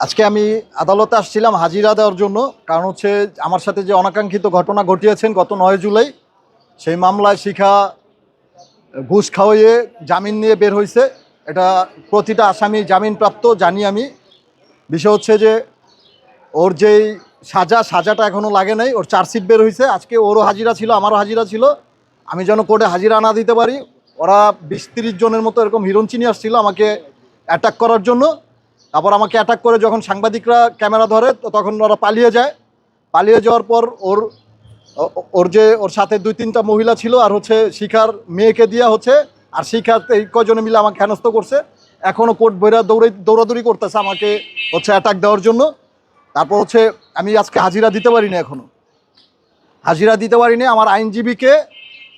আজকে আমি আদালতে আসছিলাম হাজিরা দেওয়ার জন্য। কারণ হচ্ছে আমার সাথে যে অনাকাঙ্ক্ষিত ঘটনা ঘটিয়েছেন গত নয় জুলাই, সেই মামলায় শিখা ঘুষ খাওয়াইয়ে জামিন নিয়ে বের হয়েছে এটা প্রতিটা আসামি জামিনপ্রাপ্ত, জানি আমি। বিষয় হচ্ছে যে ওর যেই সাজা, সাজাটা এখনও লাগে নাই। ওর চার্জশিট বের হয়েছে আজকে ওরও হাজিরা ছিল, আমারও হাজিরা ছিল। আমি যেন কোর্টে হাজিরা না দিতে পারি। ওরা বিশ তিরিশ জনের মতো এরকম হিরোঞ্চিনি আসছিল আমাকে অ্যাটাক করার জন্য। তারপর আমাকে অ্যাটাক করে যখন সাংবাদিকরা ক্যামেরা ধরে, তো তখন ওরা পালিয়ে যায়। পালিয়ে যাওয়ার পর ওর ওর যে, ওর সাথে দুই, তিনটা মহিলা ছিল, আর হচ্ছে শিখার মেয়েকে দিয়া হচ্ছে, আর শিখার এই কজনে মিলে আমাকে হেনস্থ করছে। এখনও কোর্ট বইরা দৌড়ে দৌড়াদৌড়ি করতেছে আমাকে হচ্ছে অ্যাটাক দেওয়ার জন্য। তারপর হচ্ছে আমি আজকে হাজিরা দিতে পারিনি এখনও হাজিরা দিতে পারিনি, আমার আইনজীবীকে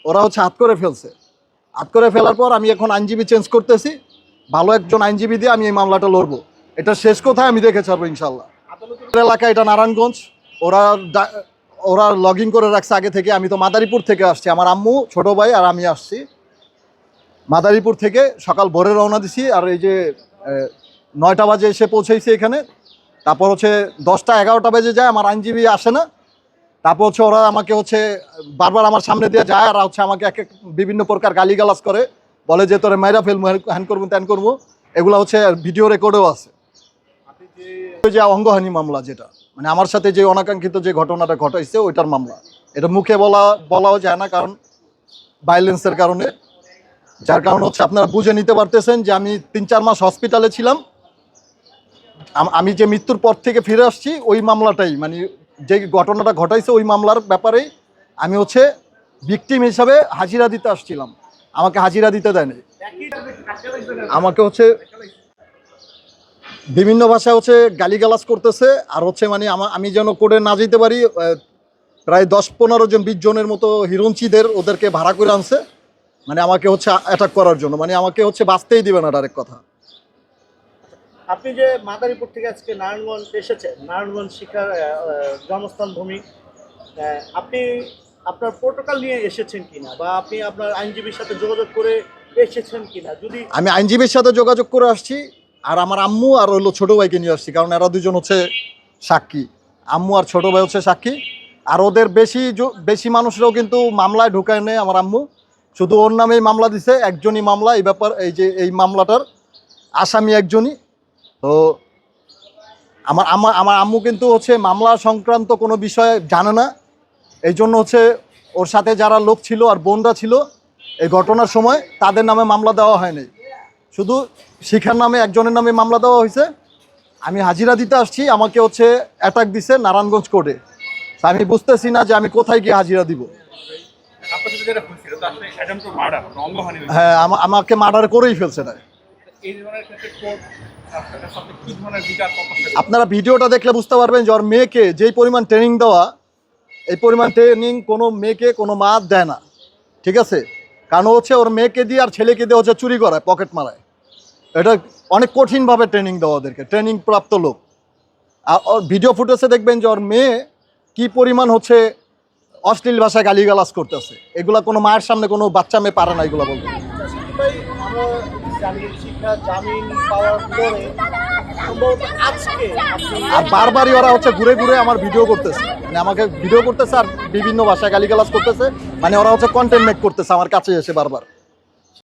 ওরা হচ্ছে হাত করে ফেলছে। হাত করে ফেলার পর আমি এখন আইনজীবী চেঞ্জ করতেছি। ভালো একজন আইনজীবী দিয়ে আমি এই মামলাটা লড়বো। এটা শেষ কোথায় আমি দেখে ছাড়বো ইনশাল্লাহ। এলাকা এটা নারায়ণগঞ্জ। ওরা ওরা লগ করে রাখছে আগে থেকে। আমি তো মাদারীপুর থেকে আসছি। আমার আম্মু, ছোট ভাই আর আমি আসছি। মাদারীপুর থেকে সকাল ভোরে রওনা দিছি। আর এই যে নয়টা বাজে এসে পৌঁছেছি এখানে। তারপর হচ্ছে দশটা এগারোটা বাজে যায়, আমার আইনজীবী আসে না। তারপর হচ্ছে ওরা আমাকে হচ্ছে বারবার আমার সামনে দিয়ে যায় আর হচ্ছে আমাকে এক এক বিভিন্ন প্রকার গালিগালাজ করে। বলে যে, তোরে মাইরা ফেলব, হ্যান করব, ত্যান করব। এগুলো হচ্ছে ভিডিও রেকর্ডেও আছে। যে অঙ্গহানি মামলা যেটা মানে আমার সাথে যে অনাকাঙ্ক্ষিত যে ঘটনাটা ঘটাইছে ওইটার মামলা। এটা মুখে বলা বলাও যায় না কারণ ভাইলেন্সের কারণে। যার কারণ হচ্ছে আপনারা বুঝে নিতে পারতেছেন যে আমি তিন চার মাস হসপিটালে ছিলাম। আমি যে মৃত্যুর পর থেকে ফিরে আসছি ওই মামলাটাই মানে যে ঘটনাটা ঘটাইছে ওই মামলার ব্যাপারেই আমি হচ্ছে ভিকটিম হিসাবে হাজিরা দিতে আসছিলাম। আমাকে হাজিরা দিতে দেয়নি। আমাকে হচ্ছে বিভিন্ন ভাষায় হচ্ছে গালিগালাজ করতেছে আর হচ্ছে মানে আমা- যেন করে না যেতে পারি প্রায় দশ পনেরো জন বিশ জনের মতো হিরঞ্চিদের ওদেরকে ভাড়া করে আনছে। মানে আমাকে হচ্ছে অ্যাটাক করার জন্য। মানে আমাকে হচ্ছে বাঁচতেই দিবে না ডাইরেক্ট কথা। আপনি যে মাদারীপুর থেকে আজকে নারায়ণগঞ্জ এসেছেন নারায়ণগঞ্জ আহ, জন্মস্থান ভূমি আপনি আপনার প্রোটোকল নিয়ে এসেছেন কিনা? বা আপনি আপনার আইনজীবীর সাথে যোগাযোগ করে এসেছেন কিনা? যদি আমি আইনজীবীর সাথে যোগাযোগ করে আসছি আর আমার আম্মু আর হলো ছোটো ভাইকে নিয়ে আসছি, কারণ এরা দুজন হচ্ছে সাক্ষী। আম্মু আর ছোটো ভাই হচ্ছে সাক্ষী। আর ওদের বেশি বেশি মানুষরাও কিন্তু মামলায় ঢুকায় নেই আমার আম্মু। শুধু ওর নামেই মামলা দিছে, একজনই মামলা, এই ব্যাপার, এই যে, এই মামলাটার আসামি একজনই। তো আমার আমার আমার আম্মু কিন্তু হচ্ছে মামলা সংক্রান্ত কোনো বিষয়ে জানে না। এই জন্য হচ্ছে ওর সাথে যারা লোক ছিল আর বোনরা ছিল, এই ঘটনার সময় তাদের নামে মামলা দেওয়া হয়নি। শুধু শিখার নামে একজনের নামে মামলা দেওয়া হয়েছে। আমি হাজিরা দিতে আসছি আমাকে হচ্ছে অ্যাটাক দিছে নারায়ণগঞ্জ কোর্টে আমি বুঝতেছি না যে আমি কোথায় গিয়ে হাজিরা দিব। হ্যাঁ আমা- আমাকে মার্ডার করেই ফেলছে না? আপনারা ভিডিওটা দেখলে বুঝতে পারবেন যে ওর মেয়েকে যেই পরিমাণ ট্রেনিং দেওয়া এই পরিমাণ ট্রেনিং কোনো মেয়েকে কোনো মা দেয় না। ঠিক আছে? কারণ হচ্ছে ওর মেয়েকে দিয়ে আর ছেলেকে দিয়ে হচ্ছে চুরি করায় পকেট মারায়। এটা অনেক কঠিনভাবে ট্রেনিং দেওয়া ওদেরকে ট্রেনিং প্রাপ্ত লোক। আর ভিডিও ফুটেজে দেখবেন যে ওর মেয়ে কি পরিমাণ হচ্ছে অশ্লীল ভাষায় গালিগালাজ করতেছে। এগুলা কোনো মায়ের সামনে কোনো বাচ্চা মেয়ে পারে না এগুলো বলতে। আর বারবারই ওরা হচ্ছে ঘুরে ঘুরে আমার ভিডিও করতেছে। মানে আমাকে ভিডিও করতেছে আর বিভিন্ন ভাষায় গালিগালাজ করতেছে। মানে ওরা হচ্ছে কন্টেন্ট মেক করতেছে আমার কাছে এসে বারবার।